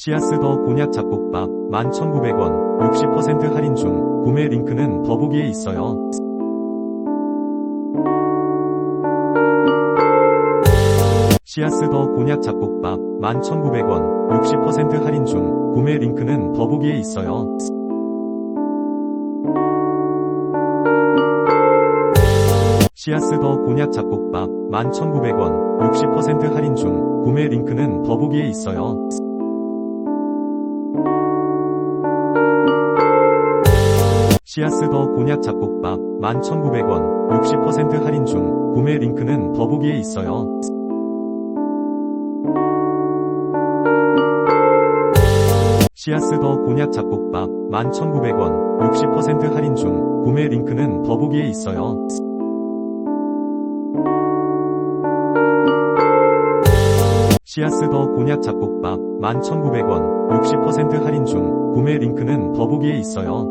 시아스 더 곤약 잡곡밥 11,900원 60% 할인 중 구매 링크는 더보기에 있어요. 시아스 더 곤약 잡곡밥 11,900원 60% 할인 중 구매 링크는 더보기에 있어요. 시아스 더 곤약 잡곡밥 11,900원 60% 할인 중 구매 링크는 더보기에 있어요. 시아스 더 곤약 잡곡밥 11,900원 60% 할인 중 구매 링크는 더보기에 있어요. 시아스 더 곤약 잡곡밥 11,900원 60% 할인 중 구매 링크는 더보기에 있어요. 시아스 더 곤약 잡곡밥 11,900원 60% 할인 중 구매 링크는 더보기에 있어요.